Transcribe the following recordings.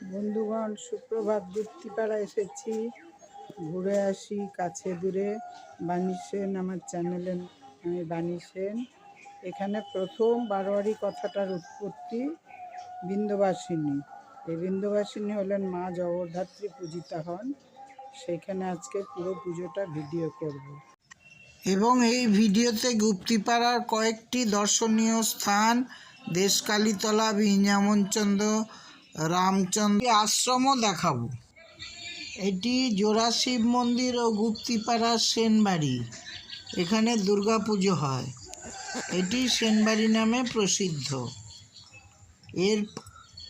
বন্ধুগণ, সুপ্রভাত গুপ্তিপাড়া এসেছি। ঘুরে আসি কাছে দূরে। বাণী সেন আমার চ্যানেলে আমি বাণী সেন। এখানে প্রথম বারোয়ারি কথাটার উৎপত্তি বিন্দবাসিনী। এই বিন্দবাসিনী হলেন মা জগদ্ধাত্রী পূজিতা হন। সেইখানে আজকে পুরো পুজোটা ভিডিও করব। এবং এই ভিডিওতে গুপ্তিপাড়ার কয়েকটি দর্শনীয় স্থান, দেশকালীতলা বিঞ্জামনচন্দ্র রামচন্দ্র আশ্রমও দেখাবো। এটি জোড়া শিব মন্দির ও গুপ্তিপাড়ার সেনবাড়ি। এখানে দুর্গা পুজো হয়। এটি সেনবাড়ি নামে প্রসিদ্ধ। এর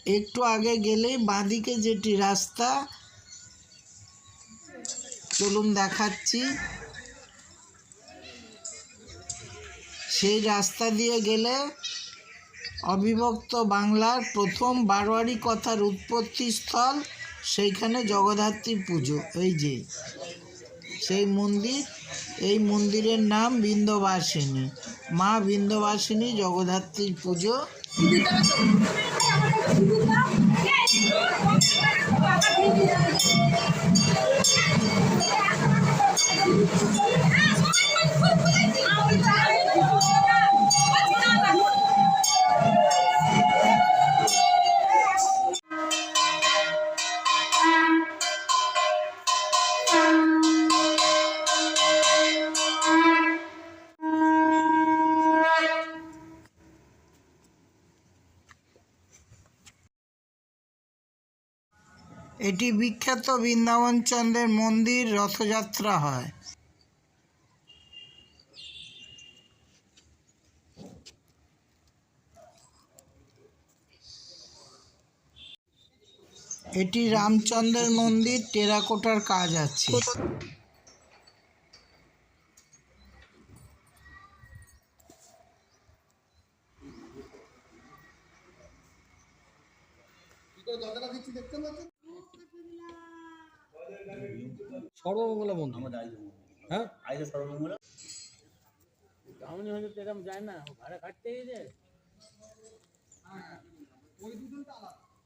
একটু আগে গেলেই বাঁদিকে যেটি রাস্তা, চলুন দেখাচ্ছি। সেই রাস্তা দিয়ে গেলে অবিভক্ত বাংলার প্রথম বারোয়ারি কথার উৎপত্তি স্থল সেইখানে জগদ্ধাত্রী পুজো। এই যে, সেই মন্দির, এই মন্দিরের নাম বিন্দবাসিনী মা বিন্দবাসিনী জগদ্ধাত্রীর পুজো। এটি বিখ্যাত বৃন্দাবন চন্দ্রের মন্দির রথযাত্রা হয়। এটি রামচন্দ্রের মন্দির টেরাকোটার কাজ আছে। সর্বমঙ্গলা মন্দির হ্যাঁ? আমি হয়তো এরকম যায় না ভাড়া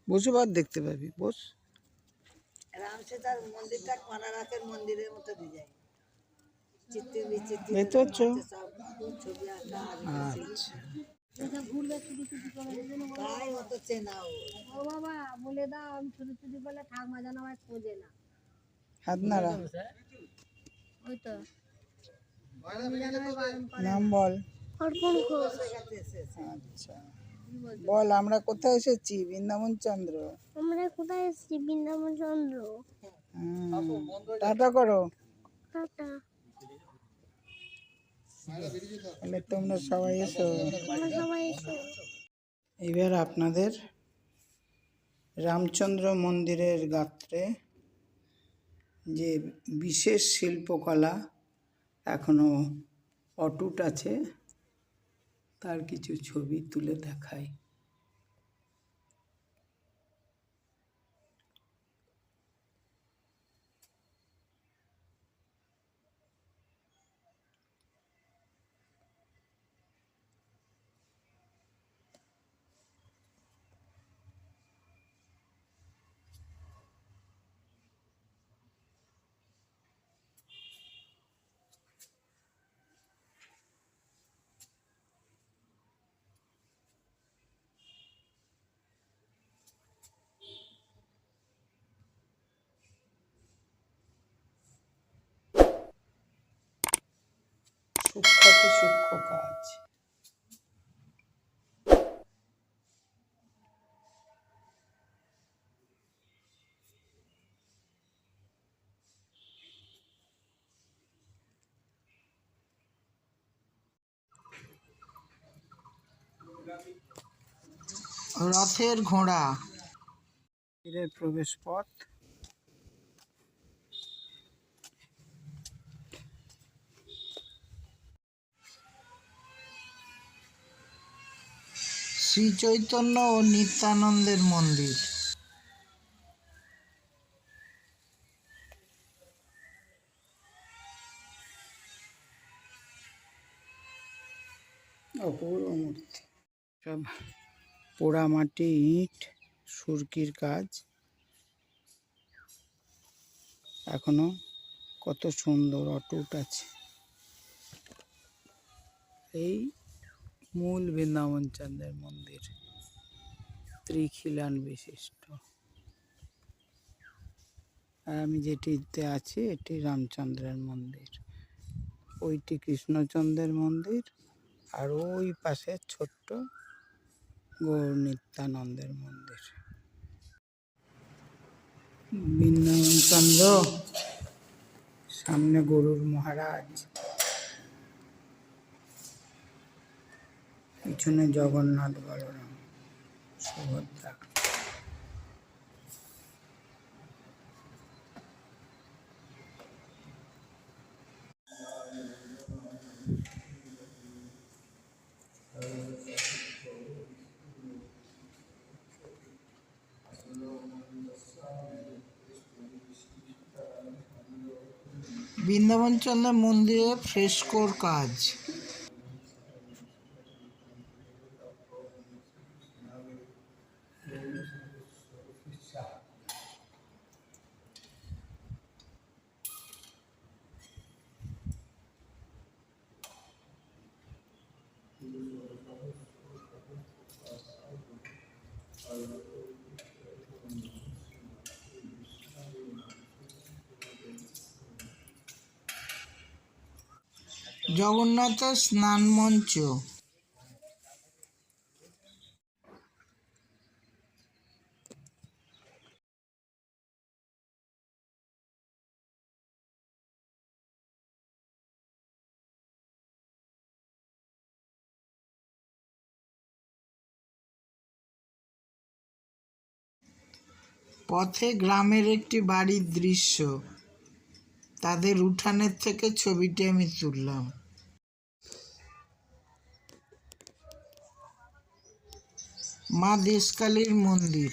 বসে বাদ দেখতে পাবি বস। রামসীতার মন্দিরটা কোনারকের মন্দিরের মতো ডিজাইন। চিত্র বিচিত্র দেখতে পাচ্ছ? ছবি আঁকা আচ্ছা। তাই অত ও বাবা বলে দাও আমি ছুটি ছুটি বলে ঠাকুমা যেন আমায় খোঁজে না। হাত নাড়া। নাম বল। আচ্ছা। বল আমরা কোথায় এসেছি? বৃন্দাবন চন্দ্র। আমরা কোথায় এসেছি? বৃন্দাবন চন্দ্র। টাটা করো। টাটা। তাহলে তোমরা সবাই এসো। সবাই এসো। এবার আপনাদের রামচন্দ্র মন্দিরের গাত্রে যে বিশেষ শিল্পকলা এখনও অটুট আছে তার কিছু ছবি তুলে দেখাই। সূক্ষ্মতে সূক্ষ্ম কাজ। রথের ঘোড়া। প্রবেশ পথ শ্রী চৈতন্য ও নিত্যানন্দের মন্দির। অপূর্ব মূর্তি। সব পোড়ামাটি ইট, সুরকির কাজ। এখনও কত সুন্দর অটুট আছে। এই মূল বৃন্দাবন চন্দ্রের মন্দির, ত্রিখিলান বিশিষ্ট। আর আমি যেটিতে আছি, এটি রামচন্দ্রের মন্দির। ওইটি কৃষ্ণচন্দ্রের মন্দির, আর ওই পাশে ছোট্ট গৌর নিত্যানন্দের মন্দির। বৃন্দাবন চন্দ্র, সামনে গরুর মহারাজ। পিছনে জগন্নাথ বলরাম সুভদ্রা। বৃন্দাবন চন্দ্র মন্দিরে ফ্রেস্কোর কাজ। জগন্নাথের স্নান মঞ্চ। পথে গ্রামের একটি বাড়ির দৃশ্য। তাদের উঠানের থেকে ছবিটি আমি তুললাম। মা দেশকালীর মন্দির।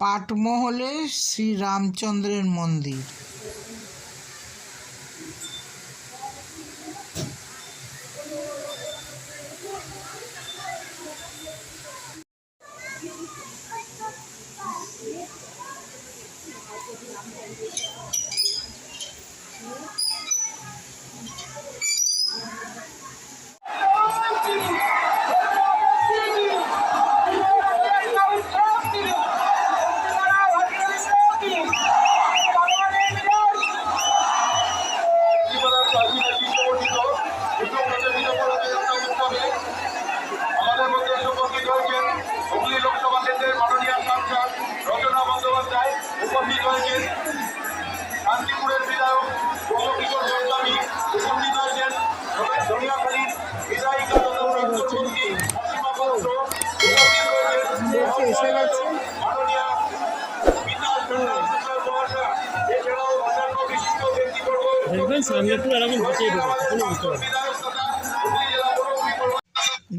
পাটমহলে শ্রী রামচন্দ্রের মন্দির।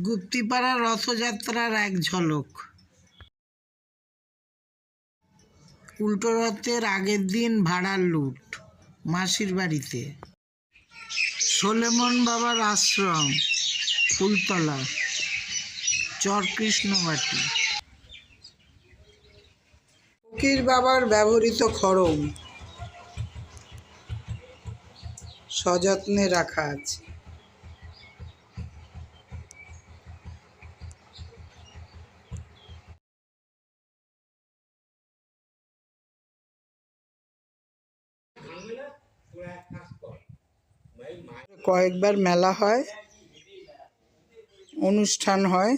গুপ্তিপাড়া রথযাত্রার এক ঝলক। উল্টো রথের আগের দিন ভাড়ার লুট মাসির বাড়িতে। সোলেমন বাবার আশ্রম, ফুলতলা চরকৃষ্ণবাটি ফকির বাবার ব্যবহৃত খড়ম সযত্নে রাখা আছে। কয়েকবার মেলা হয়, অনুষ্ঠান হয়,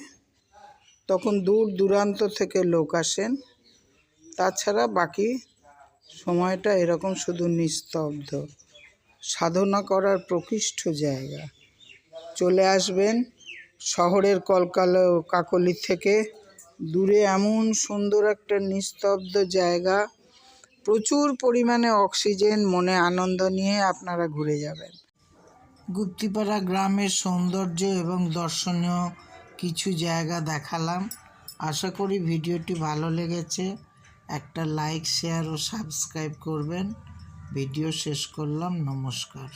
তখন দূর দূরান্ত থেকে লোক আসেন। তাছাড়া বাকি সময়টা এরকম শুধু নিস্তব্ধ। সাধনা করার প্রকৃষ্ট জায়গা। চলে আসবেন শহরের কলকাল কাকলি থেকে। দূরে এমন সুন্দর একটা নিস্তব্ধ জায়গা। প্রচুর পরিমাণে অক্সিজেন, মনে আনন্দ নিয়ে আপনারা ঘুরে যাবেন। গুপ্তিপাড়া গ্রামের সৌন্দর্য এবং দর্শনীয় কিছু জায়গা দেখালাম। আশা করি ভিডিওটি ভালো লেগেছে। একটা লাইক, শেয়ার ও সাবস্ক্রাইব করবেন। ভিডিও শেষ করলাম নমস্কার।